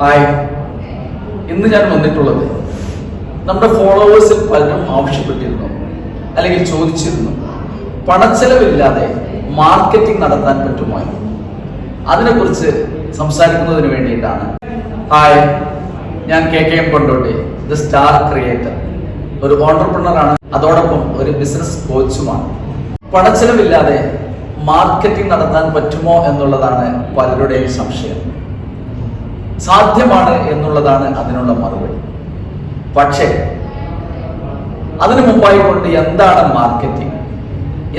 Hi ഇന്ന് ഞാൻ വന്നിട്ടുള്ളത് നമ്മുടെ ഫോളോവേഴ്സിൽ പലരും ആവശ്യപ്പെട്ടിരുന്നു അല്ലെങ്കിൽ ചോദിച്ചിരുന്നു. പണച്ചെലവില്ലാതെ മാർക്കറ്റിംഗ് നടത്താൻ പറ്റുമോ? അതിനെക്കുറിച്ച് സംസാരിക്കുന്നതിന് വേണ്ടിയിട്ടാണ്. ഹായ് ഞാൻ K K M Kondotty the star creator ഒരു ഓണ്ടർപ്രണറാണ് അതോടൊപ്പം ഒരു ബിസിനസ് കോച്ചുമാണ് പണച്ചെലവില്ലാതെ മാർക്കറ്റിംഗ് നടത്താൻ പറ്റുമോ എന്നുള്ളതാണ് പലരുടെയും സംശയം. സാധ്യമാണ് എന്നുള്ളതാണ് അതിനുള്ള മറുപടി. പക്ഷേ അതിനു മുമ്പായി കൊണ്ട് എന്താണ് മാർക്കറ്റിംഗ്?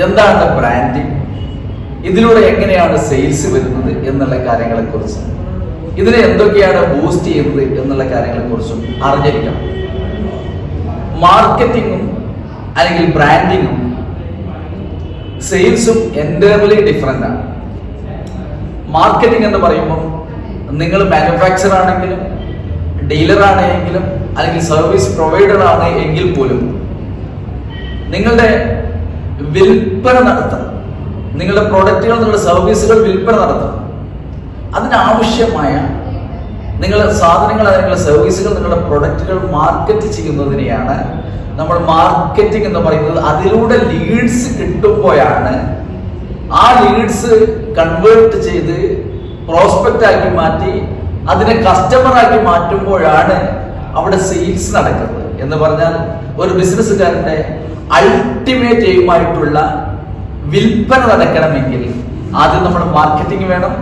എന്താണ് ബ്രാൻഡിങ് ഇതിലൂടെ എങ്ങനെയാണ് സെയിൽസ് വരുന്നത് എന്നുള്ള കാര്യങ്ങളെക്കുറിച്ച്. ഇതിനെ എന്തൊക്കെയാണ് ബൂസ്റ്റ് ചെയ്യുന്നത് എന്നുള്ള കാര്യങ്ങളെക്കുറിച്ചും അറിഞ്ഞിരിക്കണം. മാർക്കറ്റിങ്ങും അല്ലെങ്കിൽ ബ്രാൻഡിങ്ങും സെയിൽസും എന്റയർലി ഡിഫറെന്റ് ആണ് മാർക്കറ്റിംഗ് എന്ന് പറയുമ്പോൾ നിങ്ങൾ മാനുഫാക്ചർ ആണെങ്കിലും ഡീലർ ആണെങ്കിലും അല്ലെങ്കിൽ സർവീസ് പ്രൊവൈഡർ ആണ് എങ്കിൽ പോലും നിങ്ങളുടെ വിൽപ്പന നടത്തണം. നിങ്ങളുടെ പ്രൊഡക്റ്റുകൾ നിങ്ങളുടെ സർവീസുകൾ വിൽപ്പന നടത്തണം. അതിനാവശ്യമായ നിങ്ങളുടെ സാധനങ്ങൾ നിങ്ങളുടെ സർവീസുകൾ നിങ്ങളുടെ പ്രൊഡക്റ്റുകൾ മാർക്കറ്റ് ചെയ്യുന്നതിനെയാണ് നമ്മൾ മാർക്കറ്റിംഗ് എന്ന് പറയുന്നത്. അതിലൂടെ ലീഡ്സ് കിട്ടുമ്പോഴാണ് ആ ലീഡ്സ് കൺവേർട്ട് ചെയ്ത് പ്രോസ്പെക്റ്റ് ആക്കി മാറ്റി അതിനെ കസ്റ്റമർ ആക്കി മാറ്റുമ്പോഴാണ് അവിടെ സെയിൽസ് നടക്കുന്നത്. എന്ന് പറഞ്ഞാൽ ഒരു ബിസിനസ്സുകാരന്റെ അൾട്ടിമേറ്റ് എയിമായിട്ടുള്ള വിൽപ്പന നടക്കണമെങ്കിൽ ആദ്യം നമ്മൾ മാർക്കറ്റിംഗ് വേണം.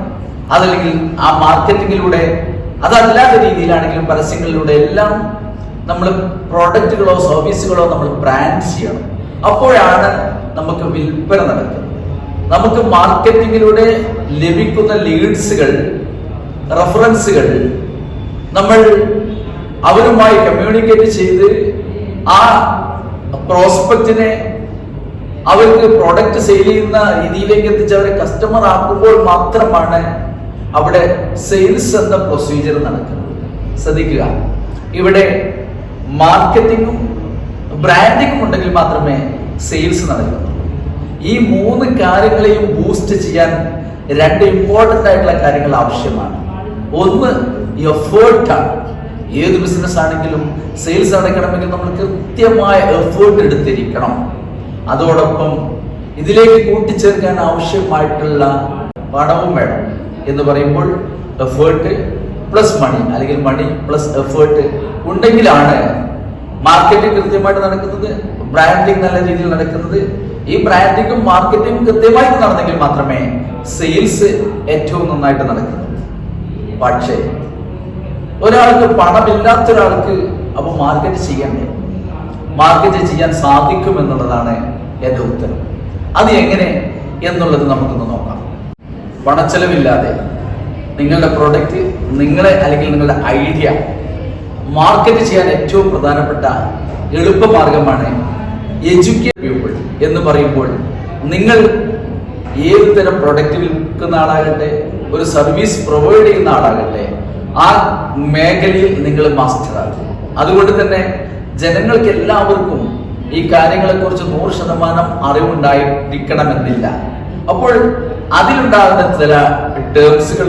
അതല്ലെങ്കിൽ ആ മാർക്കറ്റിങ്ങിലൂടെ അതല്ലാത്ത രീതിയിലാണെങ്കിലും പരസ്യങ്ങളിലൂടെ എല്ലാം നമ്മൾ പ്രോഡക്റ്റുകളോ സർവീസുകളോ നമ്മൾ ബ്രാൻഡ് ചെയ്യണം. അപ്പോഴാണ് നമുക്ക് വിൽപ്പന നടക്കുന്നത്. നമുക്ക് മാർക്കറ്റിങ്ങിലൂടെ ലഭിക്കുന്ന ലീഡ്സുകൾ റഫറൻസുകൾ നമ്മൾ അവരുമായി കമ്മ്യൂണിക്കേറ്റ് ചെയ്ത് ആ പ്രോസ്പെക്റ്റിനെ അവർക്ക് പ്രോഡക്റ്റ് സെയിൽ ചെയ്യുന്ന രീതിയിലേക്ക് എത്തിച്ച് അവരെ കസ്റ്റമർ ആക്കുമ്പോൾ മാത്രമാണ് അവിടെ സെയിൽസ് എന്ന പ്രൊസീജിയർ നടക്കുന്നത്. ശ്രദ്ധിക്കുക. ഇവിടെ മാർക്കറ്റിങ്ങും ബ്രാൻഡിങ്ങും ഉണ്ടെങ്കിൽ മാത്രമേ സെയിൽസ് നടക്കുന്നുള്ളൂ ഈ മൂന്ന് കാര്യങ്ങളെയും ബൂസ്റ്റ് ചെയ്യാൻ രണ്ട് ഇമ്പോർട്ടന്റ് ആയിട്ടുള്ള കാര്യങ്ങൾ ആവശ്യമാണ്. ഒന്ന് എഫേർട്ടാണ് ഏത് ബിസിനസ് ആണെങ്കിലും സെയിൽസ് അടയ്ക്കണമെങ്കിൽ നമ്മൾ കൃത്യമായ എഫേർട്ട് എടുത്തിരിക്കണം. അതോടൊപ്പം ഇതിലേക്ക് കൂട്ടിച്ചേർക്കാൻ ആവശ്യമായിട്ടുള്ള പണവും വേണം എന്ന് പറയുമ്പോൾ എഫേർട്ട് പ്ലസ് മണി അല്ലെങ്കിൽ മണി പ്ലസ് എഫേർട്ട് ഉണ്ടെങ്കിലാണ് മാർക്കറ്റിംഗ് കൃത്യമായിട്ട് നടക്കുന്നത് ബ്രാൻഡിങ് നല്ല രീതിയിൽ നടക്കുന്നത് ഈ ബ്രാൻഡിങ്ങും മാർക്കറ്റിംഗും കൃത്യമായിട്ട് നടന്നെങ്കിൽ മാത്രമേ സെയിൽസ് ഏറ്റവും നന്നായിട്ട് നടക്കുന്നു പക്ഷേ ഒരാൾക്ക് പണമില്ലാത്ത ഒരാൾക്ക് അപ്പൊ മാർക്കറ്റ് ചെയ്യണ്ടേ മാർക്കറ്റ് ചെയ്യാൻ സാധിക്കും എന്നുള്ളതാണ് എന്റെ ഉത്തരം. അത് എങ്ങനെ എന്നുള്ളത് നമുക്കൊന്ന് നോക്കാം. പണച്ചെലവില്ലാതെ നിങ്ങളുടെ പ്രൊഡക്റ്റ് നിങ്ങളെ അല്ലെങ്കിൽ നിങ്ങളുടെ ഐഡിയ മാർക്കറ്റ് ചെയ്യാൻ ഏറ്റവും പ്രധാനപ്പെട്ട എളുപ്പമാർഗമാണ് എഡ്യൂക്കേറ്റ് പീപ്പിൾ എന്ന് പറയുമ്പോൾ നിങ്ങൾ ഏത് തരം പ്രൊഡക്റ്റ് വിൽക്കുന്ന ആളാകട്ടെ ഒരു സർവീസ് പ്രൊവൈഡ് ചെയ്യുന്ന ആളാകട്ടെ ആ മേഖലയിൽ നിങ്ങൾ മാസ്റ്ററാകും അതുകൊണ്ട് തന്നെ ജനങ്ങൾക്ക് എല്ലാവർക്കും ഈ കാര്യങ്ങളെക്കുറിച്ച് നൂറ് ശതമാനം അറിവുണ്ടായിരിക്കണമെന്നില്ല. അപ്പോൾ അതിലുണ്ടാകുന്ന ചില ടേംസുകൾ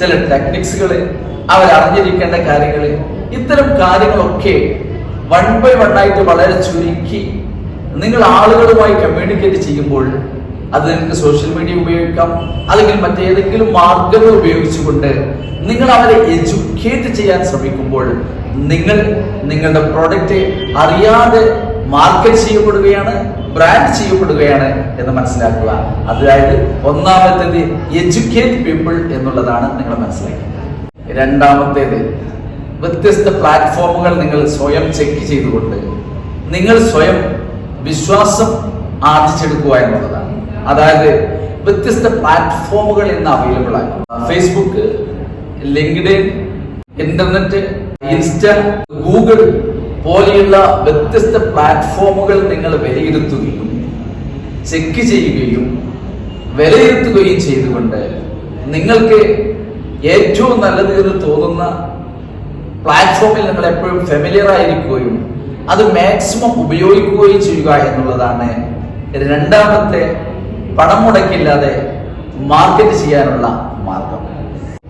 ചില ടെക്നിക്സുകൾ അവർ അറിഞ്ഞിരിക്കേണ്ട കാര്യങ്ങൾ ഇത്തരം കാര്യങ്ങളൊക്കെ വൺ ബൈ വൺ ആയിട്ട് വളരെ ചുരുക്കി നിങ്ങൾ ആളുകളുമായി കമ്മ്യൂണിക്കേറ്റ് ചെയ്യുമ്പോൾ അത് നിങ്ങൾക്ക് സോഷ്യൽ മീഡിയ ഉപയോഗിക്കാം. അല്ലെങ്കിൽ മറ്റേതെങ്കിലും മാർഗങ്ങൾ ഉപയോഗിച്ചുകൊണ്ട് നിങ്ങൾ അവരെ എഡ്യൂക്കേറ്റ് ചെയ്യാൻ ശ്രമിക്കുമ്പോൾ നിങ്ങൾ നിങ്ങളുടെ പ്രോഡക്റ്റ് അറിയാതെ മാർക്കറ്റ് ചെയ്യപ്പെടുകയാണ് ബ്രാൻഡ് ചെയ്യപ്പെടുകയാണ് എന്ന് മനസ്സിലാക്കുക. അതായത് ഒന്നാമത്തേത് എഡ്യൂക്കേറ്റ് പീപ്പിൾ എന്നുള്ളതാണ് നിങ്ങൾ മനസ്സിലാക്കേണ്ടത്. രണ്ടാമത്തേത് വ്യത്യസ്ത പ്ലാറ്റ്ഫോമുകൾ നിങ്ങൾ സ്വയം ചെക്ക് ചെയ്തുകൊണ്ട് നിങ്ങൾ സ്വയം വിശ്വാസം ആർജിച്ചെടുക്കുക എന്നുള്ളതാണ്. അതായത് വ്യത്യസ്ത പ്ലാറ്റ്ഫോമുകൾ ഇന്ന് അവൈലബിൾ ആണ് Facebook LinkedIn internet Insta Google പോലെയുള്ള വ്യത്യസ്ത പ്ലാറ്റ്ഫോമുകൾ നിങ്ങൾ വിലയിരുത്തുകയും ചെക്ക് ചെയ്യുകയും വിലയിരുത്തുകയും ചെയ്തുകൊണ്ട് നിങ്ങൾക്ക് ഏറ്റവും നല്ലത് എന്ന് തോന്നുന്ന പ്ലാറ്റ്ഫോമിൽ നിങ്ങൾ എപ്പോഴും ഫെമിലിയർ ആയിരിക്കുകയും അത് മാക്സിമം ഉപയോഗിക്കുകയും ചെയ്യുക എന്നുള്ളതാണ്. രണ്ടാമത്തെ പണം മുടക്കില്ലാതെ മാർക്കറ്റ് ചെയ്യാനുള്ള മാർഗം.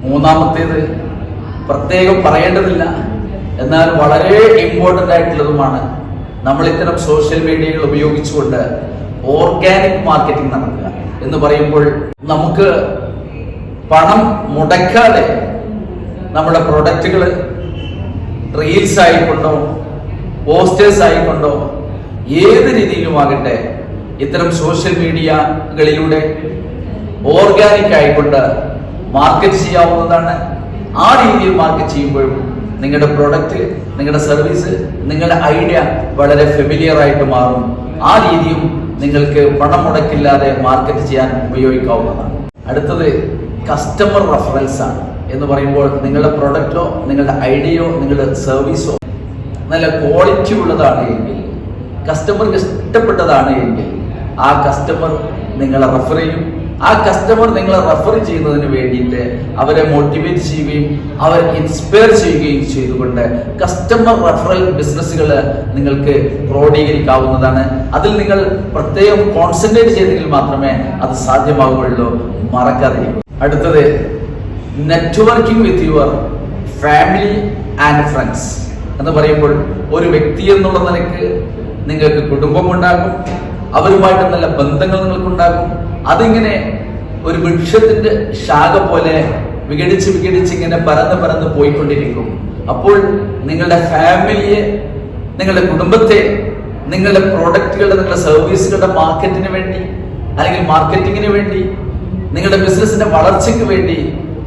മൂന്നാമത്തേത് പ്രത്യേകം പറയേണ്ടതില്ല. എന്നാൽ വളരെ ഇമ്പോർട്ടന്റ് ആയിട്ടുള്ളതുമാണ് നമ്മൾ ഇത്തരം സോഷ്യൽ മീഡിയകൾ ഉപയോഗിച്ചുകൊണ്ട് ഓർഗാനിക് മാർക്കറ്റിംഗ് നടക്കുക എന്ന് പറയുമ്പോൾ നമുക്ക് പണം മുടക്കാതെ നമ്മുടെ പ്രൊഡക്റ്റുകൾ റീൽസ് ആയിക്കൊണ്ടോ പോസ്റ്റേഴ്സ് ആയിക്കൊണ്ടോ ഏത് രീതിയിലുമാകട്ടെ ഇത്തരം സോഷ്യൽ മീഡിയകളിലൂടെ ഓർഗാനിക് ആയിക്കൊണ്ട് മാർക്കറ്റ് ചെയ്യാവുന്നതാണ്. ആ രീതിയിൽ മാർക്കറ്റ് ചെയ്യുമ്പോഴും നിങ്ങളുടെ പ്രൊഡക്റ്റ് നിങ്ങളുടെ സർവീസ് നിങ്ങളുടെ ഐഡിയ വളരെ ഫെമിലിയർ ആയിട്ട് മാറും. ആ രീതിയും നിങ്ങൾക്ക് പണം മുടക്കില്ലാതെ മാർക്കറ്റ് ചെയ്യാൻ ഉപയോഗിക്കാവുന്നതാണ്. അടുത്തത് കസ്റ്റമർ റഫറൻസ് ആണ്. എന്ന് പറയുമ്പോൾ നിങ്ങളുടെ പ്രൊഡക്റ്റോ നിങ്ങളുടെ ഐഡിയയോ നിങ്ങളുടെ സർവീസോ നല്ല ക്വാളിറ്റി ഉള്ളതാണ് എങ്കിൽ കസ്റ്റമർക്ക് ഇഷ്ടപ്പെട്ടതാണ് എങ്കിൽ ആ കസ്റ്റമർ നിങ്ങളെ റെഫർ ചെയ്യും. ആ കസ്റ്റമർ നിങ്ങളെ റെഫർ ചെയ്യുന്നതിന് വേണ്ടിയിട്ട് അവരെ മോട്ടിവേറ്റ് ചെയ്യുകയും അവരെ ഇൻസ്പയർ ചെയ്യുകയും ചെയ്തുകൊണ്ട് കസ്റ്റമർ റെഫറൽ ബിസിനസ്സുകൾ നിങ്ങൾക്ക് ക്രോഡീകരിക്കാവുന്നതാണ്. അതിൽ നിങ്ങൾ പ്രത്യേകം കോൺസെൻട്രേറ്റ് ചെയ്തെങ്കിൽ മാത്രമേ അത് സാധ്യമാവുകയുള്ളൂ. മറക്കാതെ. അടുത്തത് networking with your family and friends എന്ന് പറയുമ്പോൾ ഒരു വ്യക്തി എന്നുള്ള നിലയ്ക്ക് നിങ്ങൾക്ക് കുടുംബം ഉണ്ടാകും അവരുമായിട്ട് നല്ല ബന്ധങ്ങൾ നിങ്ങൾക്കുണ്ടാകും. അതിങ്ങനെ ഒരു വൃക്ഷത്തിന്റെ ശാഖ പോലെ വിഘടിച്ച് വിഘടിച്ച് ഇങ്ങനെ പരന്ന് പരന്ന് പോയിക്കൊണ്ടിരിക്കും. അപ്പോൾ നിങ്ങളുടെ ഫാമിലിയെ നിങ്ങളുടെ കുടുംബത്തെ നിങ്ങളുടെ പ്രോഡക്റ്റുകളുടെ നിങ്ങളുടെ സർവീസുകളുടെ മാർക്കറ്റിന് വേണ്ടി അല്ലെങ്കിൽ മാർക്കറ്റിങ്ങിന് വേണ്ടി നിങ്ങളുടെ ബിസിനസിന്റെ വളർച്ചയ്ക്ക് വേണ്ടി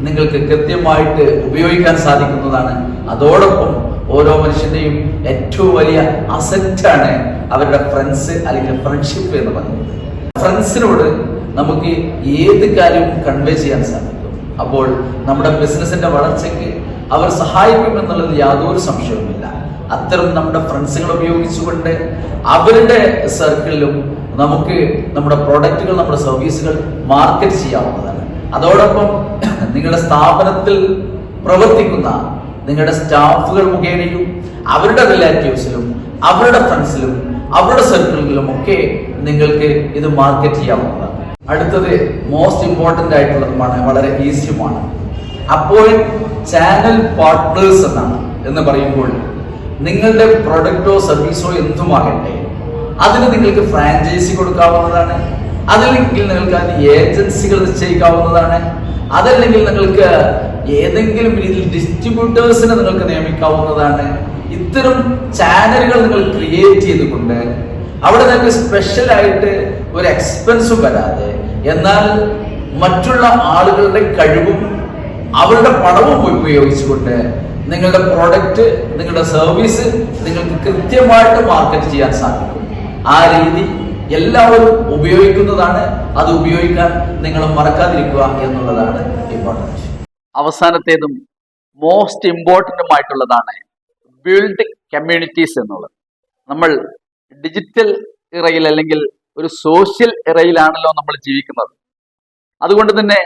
നിങ്ങൾക്ക് കൃത്യമായിട്ട് ഉപയോഗിക്കാൻ സാധിക്കുന്നതാണ്. അതോടൊപ്പം ഓരോ മനുഷ്യന്റെയും ഏറ്റവും വലിയ അസറ്റാണ് അവരുടെ ഫ്രണ്ട്സ് അല്ലെങ്കിൽ ഫ്രണ്ട്ഷിപ്പ് എന്ന് പറയുന്നത്. ഫ്രണ്ട്സിനോട് നമുക്ക് ഏത് കാര്യവും കൺവേ ചെയ്യാൻ സാധിക്കും? അപ്പോൾ നമ്മുടെ ബിസിനസിന്റെ വളർച്ചയ്ക്ക് അവർ സഹായിക്കും എന്നുള്ളത് യാതൊരു സംശയവുമില്ല. അത്തരം നമ്മുടെ ഫ്രണ്ട്സുകൾ ഉപയോഗിച്ചുകൊണ്ട് അവരുടെ സർക്കിളിലും നമുക്ക് നമ്മുടെ പ്രോഡക്റ്റുകൾ നമ്മുടെ സർവീസുകൾ മാർക്കറ്റ് ചെയ്യാവുന്നതാണ്. അതോടൊപ്പം നിങ്ങളുടെ സ്ഥാപനത്തിൽ പ്രവർത്തിക്കുന്ന നിങ്ങളുടെ സ്റ്റാഫുകൾ മുഖേനയും അവരുടെ റിലേറ്റീവ്സിലും അവരുടെ ഫ്രണ്ട്സിലും അവരുടെ സർക്കിളിലും ഒക്കെ നിങ്ങൾക്ക് ഇത് മാർക്കറ്റ് ചെയ്യാവുന്നതാണ്. അടുത്തത് മോസ്റ്റ് ഇമ്പോർട്ടന്റ് ആയിട്ടുള്ളതുമാണ് വളരെ ഈസിയുമാണ്. അപ്പോൾ ചാനൽ പാർട്ട്നേഴ്സ് എന്നാണ് എന്ന് പറയുമ്പോൾ നിങ്ങളുടെ പ്രൊഡക്റ്റോ സർവീസോ എന്തുമാകട്ടെ അതിന് നിങ്ങൾക്ക് ഫ്രാഞ്ചൈസി കൊടുക്കാവുന്നതാണ് അതല്ലെങ്കിൽ നിങ്ങൾക്ക് അതിന് ഏജൻസികൾ നിശ്ചയിക്കാവുന്നതാണ് അതല്ലെങ്കിൽ നിങ്ങൾക്ക് ഏതെങ്കിലും രീതിയിൽ ഡിസ്ട്രിബ്യൂട്ടേഴ്സിനെ നിങ്ങൾക്ക് നിയമിക്കാവുന്നതാണ്. ഇത്തരം ചാനലുകൾ നിങ്ങൾ ക്രിയേറ്റ് ചെയ്തുകൊണ്ട് അവിടെ നിങ്ങൾക്ക് സ്പെഷ്യൽ ആയിട്ട് ഒരു എക്സ്പെൻസും വരാതെ എന്നാൽ മറ്റുള്ള ആളുകളുടെ കഴിവും അവരുടെ പണവും ഉപയോഗിച്ചുകൊണ്ട് നിങ്ങളുടെ പ്രോഡക്റ്റ് നിങ്ങളുടെ സർവീസ് നിങ്ങൾക്ക് കൃത്യമായിട്ട് മാർക്കറ്റ് ചെയ്യാൻ സാധിക്കും. ആ രീതി എല്ലാവരും ഉപയോഗിക്കുന്നതാണ്. അത് ഉപയോഗിക്കാൻ നിങ്ങൾ മറക്കാതിരിക്കുക എന്നുള്ളതാണ് ഇമ്പോർട്ടന്റ് അവസാനത്തേതും മോസ്റ്റ് ഇമ്പോർട്ടന്റുമായിട്ടുള്ളതാണ് ബിൽഡ് കമ്മ്യൂണിറ്റീസ് എന്നുള്ളത്. നമ്മൾ ഡിജിറ്റൽ ഇറയിൽ അല്ലെങ്കിൽ ഒരു സോഷ്യൽ ഇറയിലാണല്ലോ നമ്മൾ ജീവിക്കുന്നത്. അതുകൊണ്ട് തന്നെ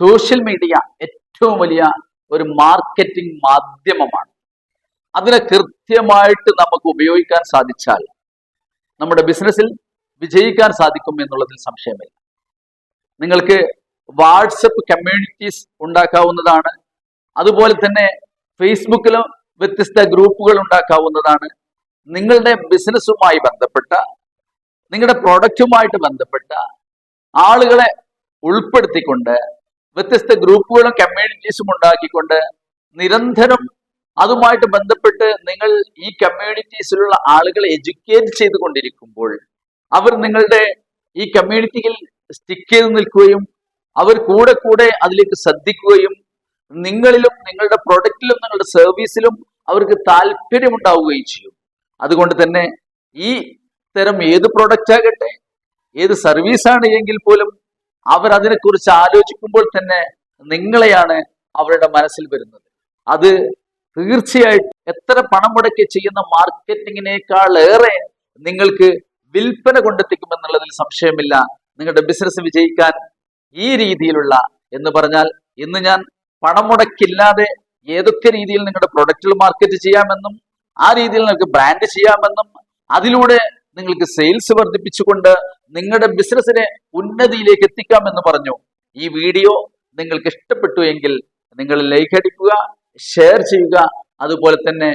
സോഷ്യൽ മീഡിയ ഏറ്റവും വലിയ ഒരു മാർക്കറ്റിംഗ് മാധ്യമമാണ്. അതിനെ കൃത്യമായിട്ട് നമുക്ക് ഉപയോഗിക്കാൻ സാധിച്ചാൽ നമ്മുടെ ബിസിനസ്സിൽ വിജയിക്കാൻ സാധിക്കും എന്നുള്ളതിൽ സംശയമില്ല. നിങ്ങൾക്ക് വാട്സപ്പ് കമ്മ്യൂണിറ്റീസ് ഉണ്ടാക്കാവുന്നതാണ്. അതുപോലെ തന്നെ ഫേസ്ബുക്കിലും വ്യത്യസ്ത ഗ്രൂപ്പുകൾ ഉണ്ടാക്കാവുന്നതാണ്. നിങ്ങളുടെ ബിസിനസ്സുമായി ബന്ധപ്പെട്ട നിങ്ങളുടെ പ്രൊഡക്റ്റുമായിട്ട് ബന്ധപ്പെട്ട ആളുകളെ ഉൾപ്പെടുത്തിക്കൊണ്ട് വ്യത്യസ്ത ഗ്രൂപ്പുകളും കമ്മ്യൂണിറ്റീസും ഉണ്ടാക്കിക്കൊണ്ട് നിരന്തരം അതുമായിട്ട് ബന്ധപ്പെട്ട് നിങ്ങൾ ഈ കമ്മ്യൂണിറ്റീസിലുള്ള ആളുകളെ എഡ്യൂക്കേറ്റ് ചെയ്തുകൊണ്ടിരിക്കുമ്പോൾ അവർ നിങ്ങളുടെ ഈ കമ്മ്യൂണിറ്റിയിൽ സ്റ്റിക്ക് ചെയ്ത് നിൽക്കുകയും അവർ കൂടെ കൂടെ അതിലേക്ക് ശ്രദ്ധിക്കുകയും നിങ്ങളിലും നിങ്ങളുടെ പ്രൊഡക്റ്റിലും നിങ്ങളുടെ സർവീസിലും അവർക്ക് താല്പര്യമുണ്ടാവുകയും ചെയ്യും. അതുകൊണ്ട് തന്നെ ഈ തരം ഏത് പ്രൊഡക്റ്റ് ആകട്ടെ ഏത് സർവീസാണ് എങ്കിൽ പോലും അവർ അതിനെക്കുറിച്ച് ആലോചിക്കുമ്പോൾ തന്നെ നിങ്ങളെയാണ് അവരുടെ മനസ്സിൽ വരുന്നത്. അത് തീർച്ചയായിട്ടും എത്ര പണം മുടക്കി ചെയ്യുന്ന മാർക്കറ്റിങ്ങിനേക്കാൾ ഏറെ നിങ്ങൾക്ക് വിൽപ്പന കൊണ്ടെത്തിക്കുമെന്നുള്ളതിൽ സംശയമില്ല. നിങ്ങളുടെ ബിസിനസ് വിജയിക്കാൻ ഈ രീതിയിലുള്ള എന്ന് പറഞ്ഞാൽ ഇന്ന് ഞാൻ പണം മുടക്കില്ലാതെ ഏതൊക്കെ രീതിയിൽ നിങ്ങളുടെ പ്രൊഡക്റ്റുകൾ മാർക്കറ്റ് ചെയ്യാമെന്നും ആ രീതിയിൽ നിങ്ങൾക്ക് ബ്രാൻഡ് ചെയ്യാമെന്നും അതിലൂടെ നിങ്ങൾക്ക് സെയിൽസ് വർദ്ധിപ്പിച്ചുകൊണ്ട് നിങ്ങളുടെ ബിസിനസ്സിനെ ഉന്നതിയിലേക്ക് എത്തിക്കാമെന്ന് പറഞ്ഞു. ഈ വീഡിയോ നിങ്ങൾക്ക് ഇഷ്ടപ്പെട്ടു എങ്കിൽ നിങ്ങൾ ലൈക്ക് അടിക്കുക ഷെയർ ചെയ്യുക അതുപോലെ തന്നെ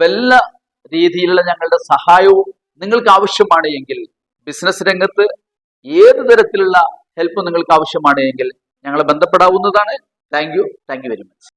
വല്ല രീതിയിലുള്ള ഞങ്ങളുടെ സഹായവും നിങ്ങൾക്ക് ആവശ്യമാണ് എങ്കിൽ ബിസിനസ് രംഗത്ത് ഏത് തരത്തിലുള്ള ഹെൽപ്പ് നിങ്ങൾക്ക് ആവശ്യമാണ് എങ്കിൽ ഞങ്ങളെ ബന്ധപ്പെടാവുന്നതാണ്. Thank you thank you very much